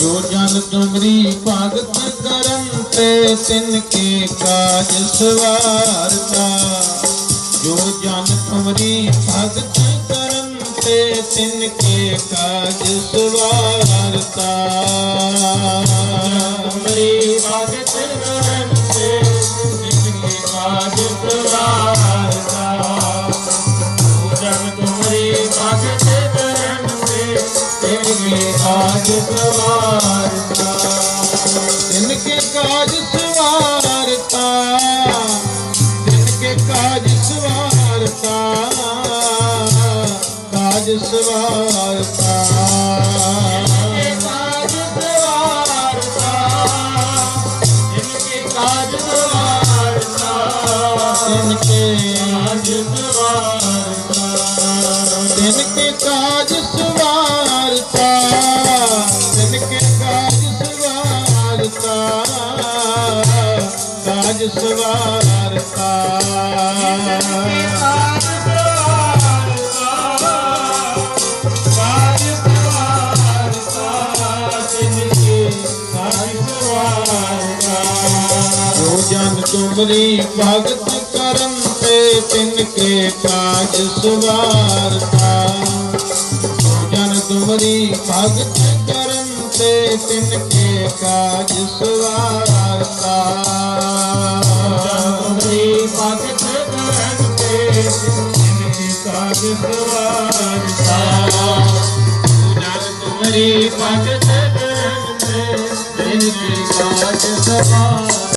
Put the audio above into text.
ਜੋ ਜਨ ਤੁਮਰੀ ਭਗਤ ਕਰਨ ਤੇ ਤਿਨ ਕੇ ਕਾਜ ਸਵਾਰਤਾ। ਜੋ ਜਨ ਤੁਮਰੀ ਭਗਤ ਕਰਨ ਤੇ ਤਿਨ ਕੇ ਕਾਜ ਸਵਾਰਤਾ ਤੁਮਰੀ ਭਗਤ ਕਰਨ ਕਾਜ ਸਵਾਰਤਾ, ਤਿਨ ਕੇ ਕਾਜ ਸਵਾਰਤਾ ਤਿਨ ਕੇ ਕਾਜ ਸਵਾਰਤਾ ਕਾਜ ਸਵਾਰਤਾ ਕਾਜ ਸਵਾਰਤਾ, ਤਿਨ ਕੇ ਕਾਜ ਸਵਾਰਤਾ। ਕਾਜ ਸਵਾਰਤਾ ਤਿਨ ਕਾਜ ਸਵਾਰਤਾ ਕਾਜ ਜਨ ਤੁਮਰੀ ਭਗਤ ਕਰਮ ਤੇ ਤਿਨ ਕੇ ਕਾਜ ਸਵਾਰਤਾ ਜਨ ਤੁਮਰੀ ਭਗਤ ਤੇ ਤਿਨ ਕਾਜ ਸਵਾਰਤਾ ਤੁਮਰੀ ਭਗਤ ਕਰਨ ਤੇ ਜਿਨਕੇ ਕਾਜ ਸਵਾਰਤਾ ਜਨ ਤੁਮਰੀ ਭਗਤ ਕਰਨ ਤੇ ਜਿਨਕੇ ਕਾਜ ਸਵਾਰਤਾ